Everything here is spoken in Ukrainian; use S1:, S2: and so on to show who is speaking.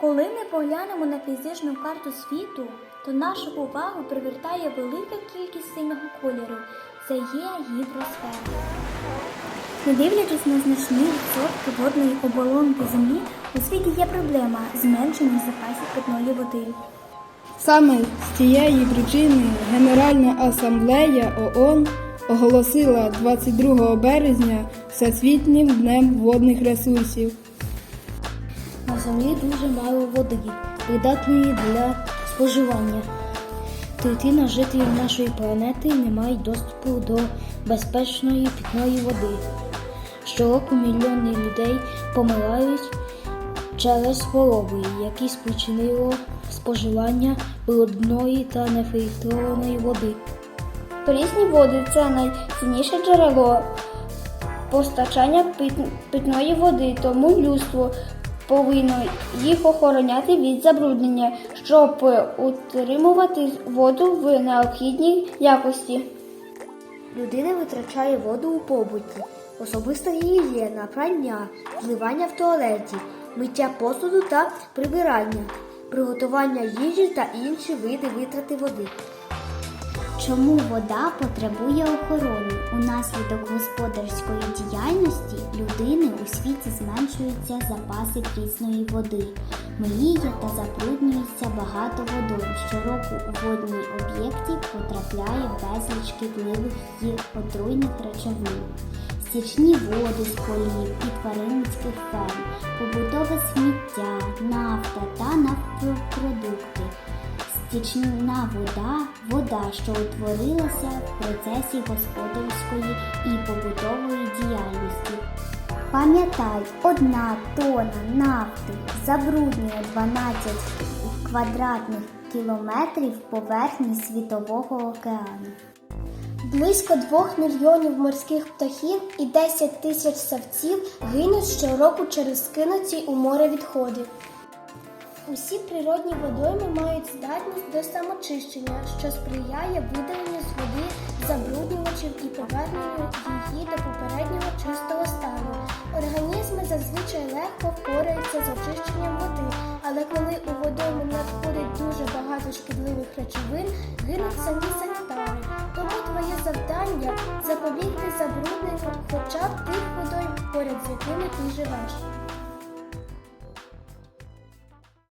S1: Коли ми поглянемо на фізичну карту світу, то нашу увагу привертає велика кількість синього кольору. Це є гідросфера. Не дивлячись на значні відсотки водної оболонки землі, у світі є проблема зменшення запасів питної води.
S2: Саме з цієї причини Генеральна асамблея ООН оголосила 22 березня Всесвітнім днем водних ресурсів.
S3: Землі дуже мало води, придатної для споживання. Третина жителів нашої планети не мають доступу до безпечної питної води. Щороку мільйони людей помирають через хвороби, які спричинило споживання брудної та нефільтрованої води.
S1: Прісні води це найцінніше джерело постачання пит- питної води, тому людство повинно їх охороняти від забруднення, щоб утримувати воду в необхідній якості.
S3: Людина витрачає воду у побуті, особиста гігієна, прання, зливання в туалеті, миття посуду та прибирання, приготування їжі та інші види витрати води.
S4: Чому вода потребує охорони? Унаслідок господарської діяльності людини у світі зменшуються запаси прісної води, миє та забруднюється багато водою. Щороку у водній об'єкті потрапляє безліч шкідливих і отруйних речовин. Стічні води з полів і тваринницьких ферм, побутове Стічна вода вода, що утворилася в процесі господарської і побутової діяльності. Пам'ятай, одна тонна нафти забруднює 12 квадратних кілометрів поверхні світового океану.
S1: Близько 2 мільйонів морських птахів і 10 тисяч савців гинуть щороку через скинуті у море відходи. Усі природні водойми мають здатність до самочищення, що сприяє видаленню з води забруднювачів і поверненню її до попереднього чистого стану. Організми зазвичай легко впораються з очищенням води, але коли у водойму надходить дуже багато шкідливих речовин, гинуть самі санітари. Тому твоє завдання запобігти забрудненню хоча б тих водойм, поряд з якими ти живеш.